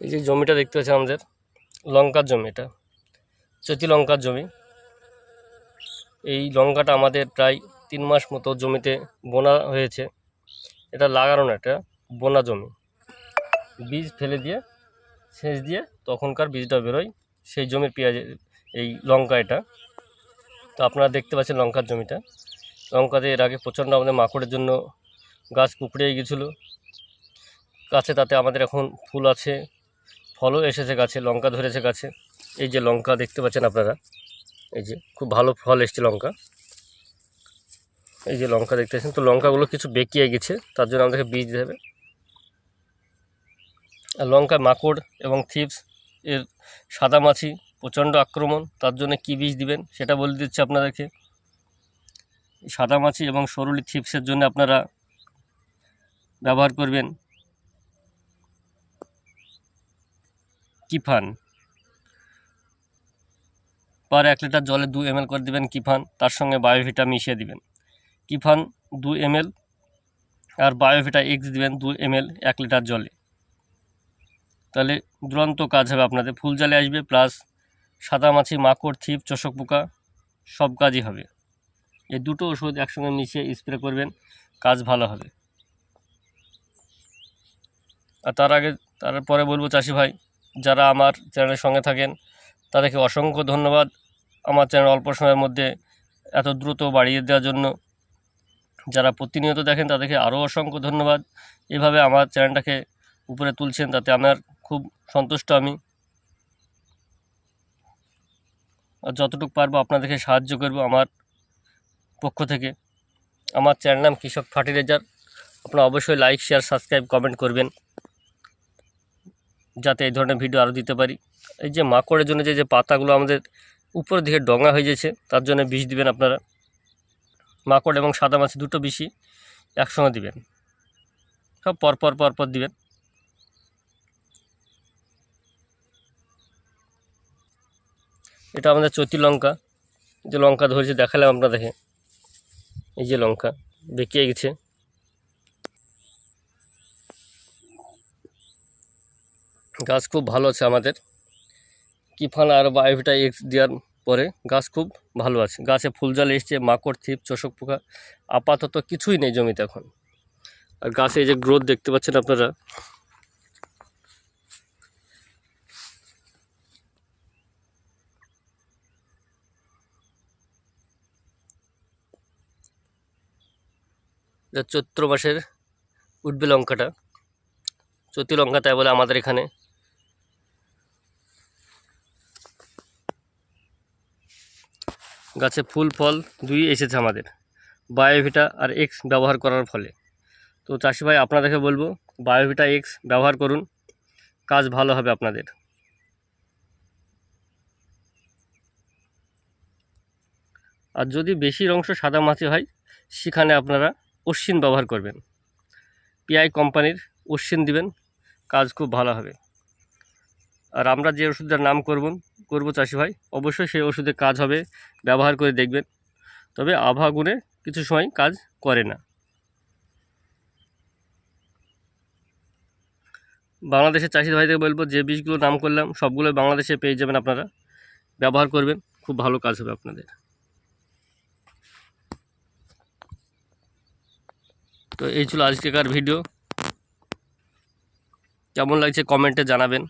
এই যে জমিটা দেখতে পাচ্ছি আমাদের, লঙ্কার জমি এটা, চতি লঙ্কার জমি। এই লঙ্কাটা আমাদের প্রায় তিন মাস মতো জমিতে বোনা হয়েছে। এটা লাগানো না, এটা বোনা জমি। বীজ ফেলে দিয়ে, সেচ দিয়ে তখনকার বীজটা বেরোয় সেই জমির পেঁয়াজ এই লঙ্কা এটা। তো আপনারা দেখতে পাচ্ছেন লঙ্কার জমিটা। লঙ্কাতে এর আগে প্রচণ্ড আমাদের মাকড়ের জন্য গাছ কুকড়ে গেছিল। গাছে তাতে আমাদের এখন ফুল আছে। ফলও এসেছে গাছে, লঙ্কা ধরেছে গাছে। এই যে লঙ্কা দেখতে পাচ্ছেন আপনারা, এই যে খুব ভালো ফল এসছে লঙ্কা। এই যে লঙ্কা দেখতে পাচ্ছেন, তো লঙ্কাগুলো কিছু বেঁকিয়ে গেছে, তার জন্য আমাদেরকে বীজ দিতে হবে। আর লঙ্কা মাকড় এবং থিপস, এর সাদামাছি প্রচণ্ড আক্রমণ, তার জন্য কী বীজ দিবেন সেটা বলে দিচ্ছি আপনাদেরকে। সাদামাছি এবং সরুলি থিপসের জন্য আপনারা ব্যবহার করবেন। কিফান। পার এক লিটার জলে দু এম করে দেবেন কিফান, তার সঙ্গে বায়োভিটা মিশিয়ে দিবেন। কিফান দু এম আর বায়োভিটা এক্স দিবেন দু এম এল এক লিটার জলে। তাহলে দুরন্ত কাজ হবে আপনাদের। ফুল জালে আসবে, প্লাস সাদামাছি মাকড়, থিপ, চোষক পোকা, সব কাজই হবে। এই দুটো ওষুধ একসঙ্গে মিশিয়ে স্প্রে করবেন, কাজ ভালো হবে। আর তার আগে, তারপরে বলব চাষি ভাই যারা আমার চ্যানেলের সঙ্গে থাকেন, তাদেরকে অসংখ্য ধন্যবাদ আমার চ্যানেল অল্প সময়ের মধ্যে এত দ্রুত বাড়িয়ে দেওয়ার জন্য। যারা প্রতিনিয়ত দেখেন, তাদেরকে আরও অসংখ্য ধন্যবাদ। এভাবে আমার চ্যানেলটাকে উপরে তুলছেন, তাতে আমার খুব সন্তুষ্ট আমি। আর যতটুকু পারব আপনাদেরকে সাহায্য করব আমার পক্ষ থেকে। আমার চ্যানেল নাম কৃষক ফার্টিলাইজার। আপনারা অবশ্যই লাইক শেয়ার সাবস্ক্রাইব কমেন্ট করবেন। যাতে এই ধরনের ভিডিও আরও দিতে পারি। এই যে মাকড়ের জন্য যে যে পাতাগুলো আমাদের উপরের দিকে ডঙা হয়ে যাচ্ছে, তার জন্য বিষ দিবেন আপনারা। মাকড় এবং সাদা মাছি দুটো বিষই একসঙ্গে দিবেন। সব পরপর পরপর দিবেন। এটা আমাদের চতি লঙ্কা। যে লঙ্কা ধরেছে, দেখালাম আপনাদেরকে। এই যে লঙ্কা, বেঁকিয়ে গেছে। গাছ খুব ভালো আছে আমাদের। কিফান আর বায়োভিটা এক্স দেওয়ার পরে গাছ খুব ভালো আছে। গাছে ফুল জল এসছে, মাকড়, থিপ, চোষক পোকা, আপাতত কিছুই নেই জমিতে এখন। আর গাছে এই যে গ্রোথ দেখতে পাচ্ছেন আপনারা। চৈত্র মাসের উঠবে লঙ্কাটা। চতি লঙ্কা তাই বলে আমাদের এখানে। গাছে ফুল, ফল দুই এসেছে আমাদের। বায়োভিটা আর এক্স ব্যবহার করার ফলে। তো চাষি ভাই, আপনাদেরকে বলব, বায়োভিটা এক্স ব্যবহার করুন। কাজ ভালো হবে আপনাদের। আর যদি বেশি অংশ সাদা মাছি হয়, সেখানে আপনারা অশ্বিন ব্যবহার করবেন। পিআই কোম্পানির অশ্বিন দিবেন। কাজ খুব ভালো হবে। আর আমরা যে ওষুধটার নাম করব, করব চাষি ভাই, অবশ্যই সেই ওষুধে কাজ হবে, ব্যবহার করে দেখবেন। তবে আবহাওয়া গুণে কিছু সময় কাজ করে না। বাংলাদেশের চাষি ভাইদের বলব, যে বীজগুলো নাম করলাম সবগুলো বাংলাদেশে পেয়ে যাবেন আপনারা। ব্যবহার করবেন, খুব ভালো কাজ হবে আপনাদের। তো এই ছিল আজকেকার ভিডিও। কেমন লাগছে কমেন্টে জানাবেন।